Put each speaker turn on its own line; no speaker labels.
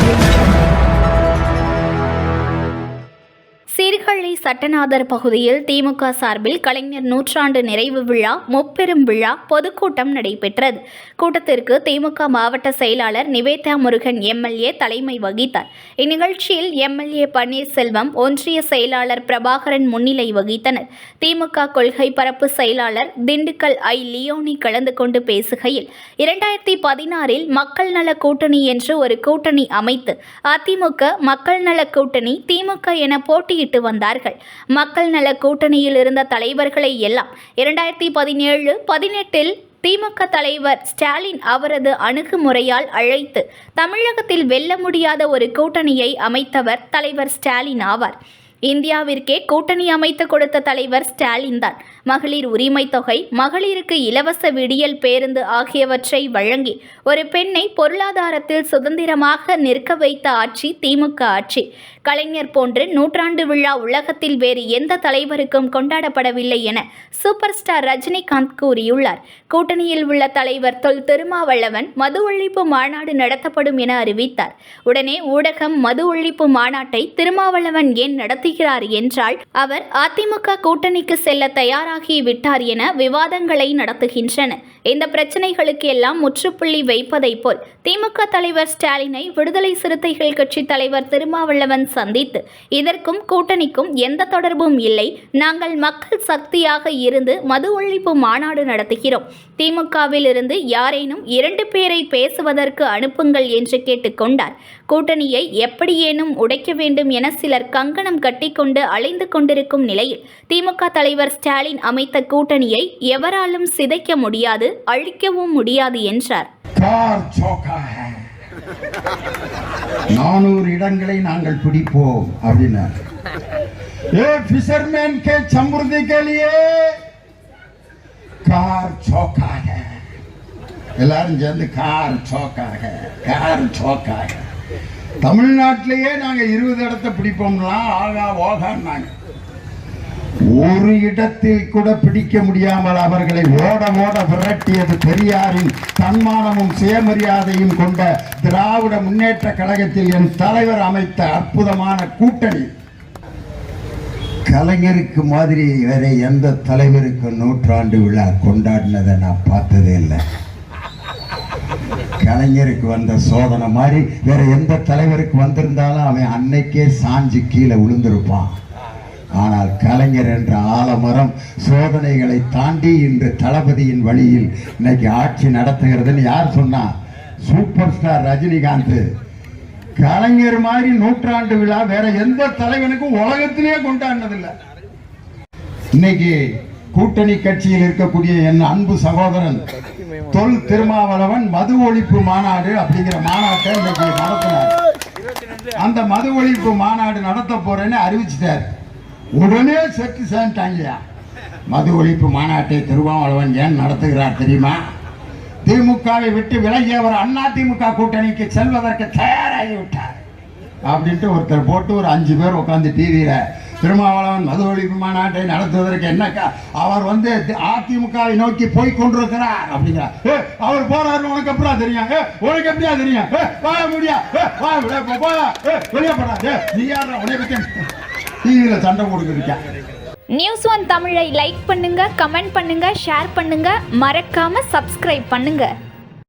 Audio Sattanathar பகுதியில் திமுக சார்பில் கலைஞர் நூற்றாண்டு நிறைவு விழா முப்பெரும் விழா பொதுக்கூட்டம் நடைபெற்றது. கூட்டத்திற்கு திமுக மாவட்ட செயலாளர் நிவேதா முருகன் எம்எல்ஏ தலைமை வகித்தார். இந்நிகழ்ச்சியில் எம்எல்ஏ பன்னீர்செல்வம் ஒன்றிய செயலாளர் பிரபாகரன் முன்னிலை வகித்தனர். திமுக கொள்கை பரப்பு செயலாளர் திண்டுக்கல் ஐ. லியோனி கலந்து கொண்டு பேசுகையில் இரண்டாயிரத்தி பதினாறில் மக்கள் நல கூட்டணி என்று ஒரு கூட்டணி அமைத்து அதிமுக மக்கள் நல கூட்டணி திமுக என போட்டியிட்டு வந்தார்கள். மக்கள் நல கூட்டணியில் இருந்த தலைவர்களை எல்லாம் இரண்டாயிரத்தி பதினேழு பதினெட்டில் திமுக தலைவர் ஸ்டாலின் அவரது அணுகுமுறையால் அழைத்து தமிழகத்தில் வெல்ல முடியாத ஒரு கூட்டணியை அமைத்தவர் தலைவர் ஸ்டாலின் ஆவார். இந்தியாவிற்கே கூட்டணி அமைத்து கொடுத்த தலைவர் ஸ்டாலின் தான். மகளிர் உரிமை தொகை மகளிருக்கு இலவச விடியல் பேருந்து ஆகியவற்றை வழங்கி ஒரு பெண்ணை பொருளாதாரத்தில் சுதந்திரமாக நிற்க வைத்த ஆட்சி திமுக ஆட்சி. கலைஞர் போன்று நூற்றாண்டு விழா உலகத்தில் வேறு எந்த தலைவருக்கும் கொண்டாடப்படவில்லை என சூப்பர் ஸ்டார் ரஜினிகாந்த் கூறியுள்ளார். கூட்டணியில் உள்ள தலைவர் தொல் திருமாவளவன் மது ஒழிப்பு மாநாடு நடத்தப்படும் என அறிவித்தார். உடனே ஊடகம் மது ஒழிப்பு மாநாட்டை திருமாவளவன் ஏன் நடத்துகிறார் என்றால் அவர் அதிமுக கூட்டணிக்கு செல்ல தயாராகி விட்டார் என விவாதங்களை நடத்துகின்றன. இந்த பிரச்சனைகளுக்கு எல்லாம் முற்றுப்புள்ளி வைப்பதை போல் திமுக தலைவர் ஸ்டாலினை விடுதலை சிறுத்தைகள் கட்சி தலைவர் திருமாவளவன் சந்தித்து இதற்கும் கூட்டணிக்கும் எந்த தொடர்பும் இல்லை. நாங்கள் மக்கள் சக்தியாக இருந்து மது ஒழிப்பு மாநாடு நடத்துகிறோம். திமுகவில் இருந்து யாரேனும் இரண்டு பேரை பேசுவதற்கு அனுப்புங்கள் என்று கேட்டுக்கொண்டார் கூட்டணியை எப்படியேனும் உடைக்க வேண்டும் என சிலர் கங்கணம் கட்டி கட்டி கொண்டு அலைந்து கொண்டிருக்கும் நிலையில் திமுக தலைவர் ஸ்டாலின் அமைத்த கூட்டணியை எவராலும் சிதைக்க முடியாது அழிக்கவும் முடியாது என்றார்.
நானூறு இடங்களை நாங்கள் பிடிப்போம் அப்படின்னார். கார் சோக்காக எல்லாரும் சேர்ந்து கார் சோக்காக கார் சோக்காக தமிழ்நாட்டிலேயே நாங்கள் இருபது இடத்தை பிடிப்போம்லாம் ஆகா ஓகான்னாங்க. ஒரு இடத்தில் கூட பிடிக்க முடியாமல் அவர்களை ஓட ஓட விரட்டியது பெரியாரின் தன்மானமும் சுயமரியாதையும் கொண்ட திராவிட முன்னேற்ற கழகத்தில் என் தலைவர் அமைத்த அற்புதமான கூட்டணி. கலைஞருக்கு மாதிரி வேற எந்த தலைவருக்கு நூற்றாண்டு விழா கொண்டாடினதை நான் பார்த்ததே இல்லை. கலைஞருக்கு வந்த சோதனை மாதிரி வேற எந்த தலைவருக்கு வந்திருந்தாலும் அவன் அன்னைக்கே சாஞ்சு கீழே விழுந்திருப்பான். ஆனால் கலைஞர் என்ற ஆலமரம் சோதனைகளை தாண்டி இன்று தளபதியின் வழியில் இன்னைக்கு ஆட்சி நடத்துகிறதுன்னு யார் சொன்னா? Super star Rajinikanth. கலைஞர் மாதிரி நூற்றாண்டு விழா வேற எந்த தலைவனுக்கும் உலகத்திலேயே கொண்டாடினதில்லை. இன்னைக்கு கூட்டணி கட்சியில் இருக்கக்கூடிய என் அன்பு சகோதரன் தொல் திருமாவளவன் மது ஒழிப்பு மாநாடு அப்படிங்கிற மாநாட்டை இன்னைக்கு நடத்தினார். அந்த மது ஒழிப்பு மாநாடு நடத்த போறேன்னு அறிவிச்சிட்டார். உடனே செட்டு சேர்ந்துட்டாங்கய்யா மது ஒழிப்பு மாநாட்டை திருமாவளவன் ஏன் நடத்துகிறார் தெரியுமா? திமுகவை விட்டு விலகியவர் அண்ணா திமுக கூட்டணிக்கு செல்வதற்கு தயாராகி விட்டார் அப்படின்ட்டு ஒருத்தர் போட்டு ஒரு அஞ்சு பேர் உட்காந்து டிவியில திருமாவளவன் மதுவழி ஒழிப்பு நடத்துவதற்கு என்ன அவர் வந்து அதிமுகவை நோக்கி போய் கொண்டிருக்கிறார் அப்படிங்கிறார் அவர் போறாரு உனக்கு எப்படா தெரியும்? உனக்கு எப்படியா தெரியும்? வாழ முடியா? வெளியே போடா. நீ யாரா உனக்கு பத்தி சண்டை போட்டுக்கிட்டு
நியூஸ் ஒன் தமிழை லைக் பண்ணுங்க கமெண்ட் பண்ணுங்க ஷேர் பண்ணுங்க. மறக்காம சப்ஸ்கிரைப் பண்ணுங்க.